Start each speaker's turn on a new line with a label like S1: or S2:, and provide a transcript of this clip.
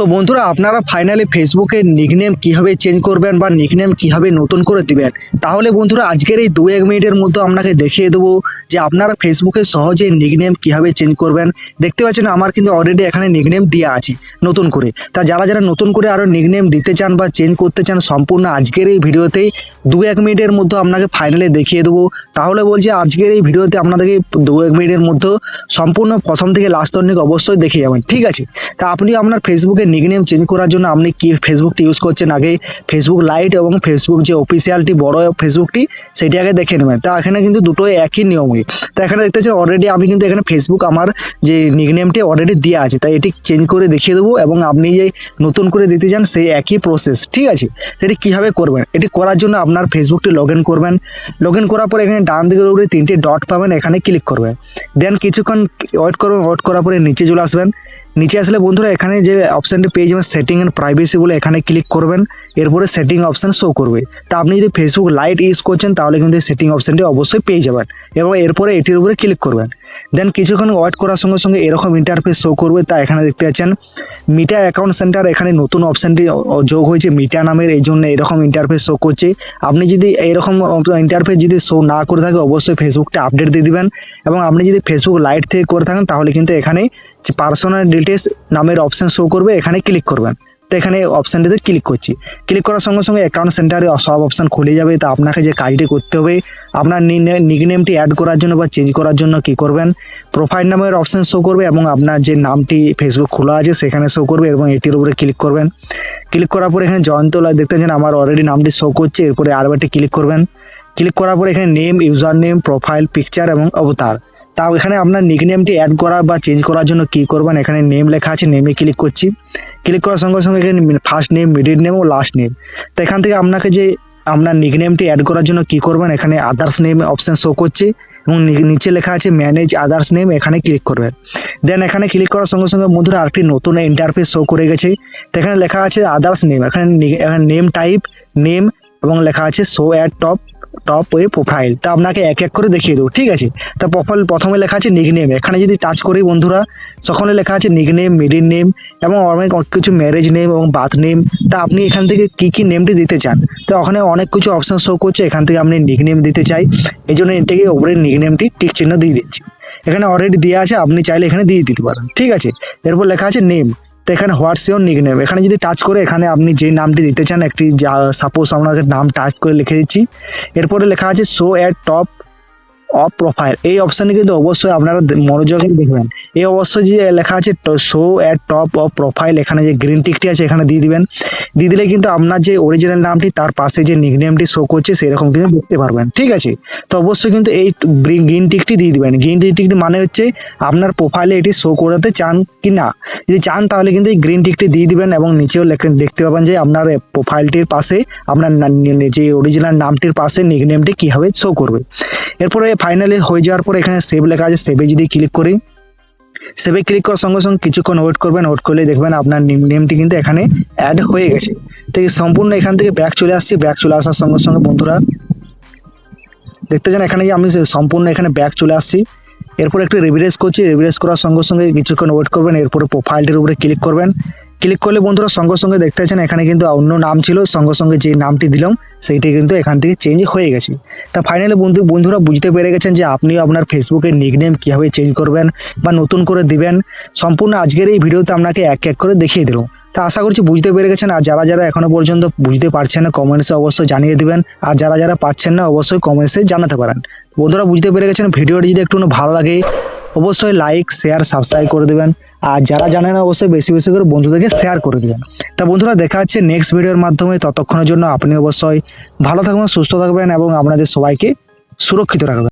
S1: তো বন্ধুরা, আপনারা ফাইনালি ফেসবুকে নিকনেম কীভাবে চেঞ্জ করবেন বা নিকনেম কীভাবে নতুন করে দিবেন, তাহলে বন্ধুরা আজকের এই দু এক মিনিটের মধ্যে আপনাকে দেখিয়ে দেবো যে আপনারা ফেসবুকে সহজে নিকনেম কীভাবে চেঞ্জ করবেন। দেখতে পাচ্ছেন আমার কিন্তু অলরেডি এখানে নিকনেম দেওয়া আছে, নতুন করে। তা যারা যারা নতুন করে আরও নিকনেম দিতে চান বা চেঞ্জ করতে চান সম্পূর্ণ আজকের এই ভিডিওতেই দু এক মিনিটের মধ্যে আপনাকে ফাইনালি দেখিয়ে দেবো। তাহলে বলছি আজকের এই ভিডিওতে আপনাদেরকে দু এক মিনিটের মধ্যে সম্পূর্ণ প্রথম থেকে লাস্ট তক অবশ্যই দেখে যাবেন, ঠিক আছে? তা আপনি আপনার ফেসবুকে নিকনেম চেঞ্জ করার জন্য আপনি কি ফেসবুকটি ইউজ করছেন? আগে ফেসবুক লাইট এবং ফেসবুক যে অফিসিয়ালটি বড় ফেসবুকটি সেটি আগে দেখে নেবেন। তা এখানে কিন্তু দুটোই একই নিয়মই তা এখানে দেখতে দেখতেছেন অলরেডি আমি কিন্তু এখানে ফেসবুক আমার যে নিকনেমটি অলরেডি দেওয়া আছে। তাই এটি চেঞ্জ করে দেখিয়ে দেবো এবং আপনি যে নতুন করে দিতে চান, সেই একই প্রসেস ঠিক আছে? সেটি কীভাবে করবেন? এটি করার জন্য আপনার ফেসবুকটি লগ ইন করবেন। লগ ইন করার পরে এখানে ডান দিকের উপরে তিনটি ডট পাবেন, এখানে ক্লিক করবেন। দেন কিছুক্ষণ ওয়েট করবেন ওয়েট করার পরে নিচে চলে আসবেন। নিচে আসলে বন্ধুরা, এখানে যে অপশানটি পেয়ে যাবেন সেটিং অ্যান্ড প্রাইভেসি বলে এখানে ক্লিক করবেন। এরপরে সেটিং অপশান শো করবে। তা আপনি যদি ফেসবুক লাইট ইউজ করছেন, তাহলে কিন্তু সেটিং অপশানটি অবশ্যই পেয়ে যাবেন এবং এরপরে এটির উপরে ক্লিক করবেন। দেন কিছুক্ষণ ওয়েট করার সঙ্গে সঙ্গে এরকম ইন্টারফেস শো করবে, তা এখানে দেখতে পাচ্ছেন। মিটা অ্যাকাউন্ট সেন্টার এখানে নতুন অপশানটি যোগ হয়েছে মিটা নামের এই জন্য এরকম ইন্টারফেস শো করছে। আপনি যদি এইরকম ইন্টারফেস যদি শো না করে থাকে অবশ্যই ফেসবুকটা আপডেট দিয়ে দেবেন। এবং আপনি যদি ফেসবুক লাইট থেকে করে থাকেন, তাহলে কিন্তু এখানে পার্সোনাল ডিটেলস নামের অপশান শো করবে, এখানে ক্লিক করবেন। তো এখানে অপশানটিতে ক্লিক করছি। ক্লিক করার সঙ্গে সঙ্গে অ্যাকাউন্ট সেন্টারে সব অপশান খুলে যাবে। তো আপনাকে যে কাজটি করতে হবে, আপনার নিকনেমটি অ্যাড করার জন্য বা চেঞ্জ করার জন্য কি করবেন? প্রোফাইল নামের অপশান শো করবে এবং আপনার যে নামটি ফেসবুক খোলা আছে, সেখানে শো করবে এবং এটির উপরে ক্লিক করবেন। ক্লিক করার পরে এখানে জয়ন্তলা দেখতে পাচ্ছেন আমার অলরেডি নামটি শো করছে। এরপরে আর একটি ক্লিক করবেন। ক্লিক করার পরে এখানে name user name profile picture এবং অবতার। তাও এখানে আপনার নিকনেমটি অ্যাড করা বা চেঞ্জ করার জন্য কি করবেন। এখানে নেম লেখা আছে নেমে ক্লিক করছি। ক্লিক করার সঙ্গে সঙ্গে এখানে ফার্স্ট নেম মিডিল নেম ও লাস্ট নেম তো এখান থেকে আপনাকে যে আপনার নিকনেমটি অ্যাড করার জন্য কি করবেন, এখানে আদার্স নেম অপশান শো করছে এবং নিচে লেখা আছে ম্যানেজ আদার্স নেম এখানে ক্লিক করবেন। দেন এখানে ক্লিক করার সঙ্গে সঙ্গে মধুর আরেকটি নতুন ইন্টারফেস শো করে গেছে। তো এখানে লেখা আছে আদার্স নেম এখানে নেম টাইপ নেম এবং লেখা আছে show at top top way profile তা আপনাকে এক এক করে দেখিয়ে দেবো, ঠিক আছে? তা প্রোফাইল প্রথমে লেখা আছে নিকনেম এখানে যদি টাচ করি বন্ধুরা সকলে লেখা আছে নিকনেম মিডিল নেম এবং অনেক কিছু ম্যারেজ নেম এবং বার্থ নেম তা আপনি এখান থেকে কি কি নেমটি দিতে চান? তো ওখানে অনেক কিছু অপশন শো করছে, এখান থেকে আপনি নিকনেম দিতে চাই। এই জন্য এটাকে ওপরে নিকনেমটি টিক চিহ্ন দিয়ে দিচ্ছি। এখানে অলরেডি দেওয়া আছে, আপনি চাইলে এখানে দিয়ে দিতে পারেন, ঠিক আছে? এরপর লেখা আছে নেম তো এখানে হোয়াটস ইউর নিকনেম? এখানে যদি টাচ করে, এখানে আপনি যে নামটি দিতে চান, একটি যা সাপোজ আপনাকে নাম টাচ করে লিখে দিচ্ছি। এরপরে লেখা আছে show at top of profile এই অপশানে কিন্তু অবশ্যই আপনারা মনোযোগ দেখবেন। এই অবশ্যই যে লেখা আছে show at top of profile এখানে যে গ্রিন টিকটি আছে, এখানে দিয়ে দিবেন। দিয়ে দিলে কিন্তু আপনার যে অরিজিনাল নামটি, তার পাশে যে নিকনেমটি শো করছে, সেরকম কিন্তু দেখতে পারবেন। ঠিক আছে? তো অবশ্যই কিন্তু এই গ্রিন টিকটি দিয়ে দিবেন। গ্রিন টিকটি মানে হচ্ছে আপনার প্রোফাইলে এটি শো করাতে চান কি না। যদি চান তাহলে কিন্তু এই গ্রিন টিকটি দিয়ে দিবেন এবং নিচেও দেখতে পাবেন যে আপনার প্রোফাইলটির পাশে আপনার যে অরিজিনাল নামটির পাশে নিকনেমটি কীভাবে শো করবে। এরপরে ফাইনালি হয়ে যাওয়ার পরে এখানে সেভ লেখা আছে। সেভে যদি ক্লিক করি সেভে ক্লিক করার সঙ্গে সঙ্গে কিছুক্ষণ ওয়েট করবেন। ওয়েট করলে দেখবেন আপনার নেমটি কিন্তু এখানে অ্যাড হয়ে গেছে। ঠিক সম্পূর্ণ এখান থেকে ব্যাক চলে আসছি। ব্যাক চলে আসার সঙ্গে সঙ্গে বন্ধুরা, দেখতে চান এখানে আমি সম্পূর্ণ এখানে ব্যাক চলে আসছি। এরপর একটু রিভিরেস করছি। রিভিরেস করার সঙ্গে সঙ্গে কিছুক্ষণ ওয়েট করবেন। এরপরে প্রোফাইলটির উপরে ক্লিক করবেন। ক্লিক করলে বন্ধুরা সঙ্গে সঙ্গে দেখতে পাচ্ছেন, এখানে কিন্তু অন্য নাম ছিল, সঙ্গে সঙ্গে যে নামটি দিলাম, সেইটি কিন্তু এখান থেকে চেঞ্জ হয়ে গেছে। তা ফাইনালি বন্ধু বন্ধুরা বুঝতে পেরে গেছেন যে আপনিও আপনার ফেসবুকের নিকনেম কীভাবে চেঞ্জ করবেন বা নতুন করে দিবেন। সম্পূর্ণ আজকের এই ভিডিওতে আপনাকে এক এক করে দেখিয়ে দিলাম। তা আশা করছি বুঝতে পেরে গেছেন, আর যারা যারা এখনও পর্যন্ত বুঝতে পারছেন না কমেন্টসে অবশ্যই জানিয়ে দিবেন, আর যারা যারা পাচ্ছেন না, অবশ্যই কমেন্টসে জানাতে পারেন। বন্ধুরা বুঝতে পেরে গেছেন, ভিডিওটি যদি একটু ভালো লাগে অবশ্যই লাইক শেয়ার সাবস্ক্রাইব করে দেবেন। আর যারা জানেন অবশ্যই বেশি বেশি করে বন্ধুদেরকে শেয়ার করে দেবেন। তা বন্ধুরা, দেখা যাচ্ছে নেক্সট ভিডিওর মাধ্যমে। ততক্ষণের জন্য আপনি অবশ্যই ভালো থাকবেন, সুস্থ থাকবেন এবং আপনাদের সবাইকে সুরক্ষিত রাখবেন।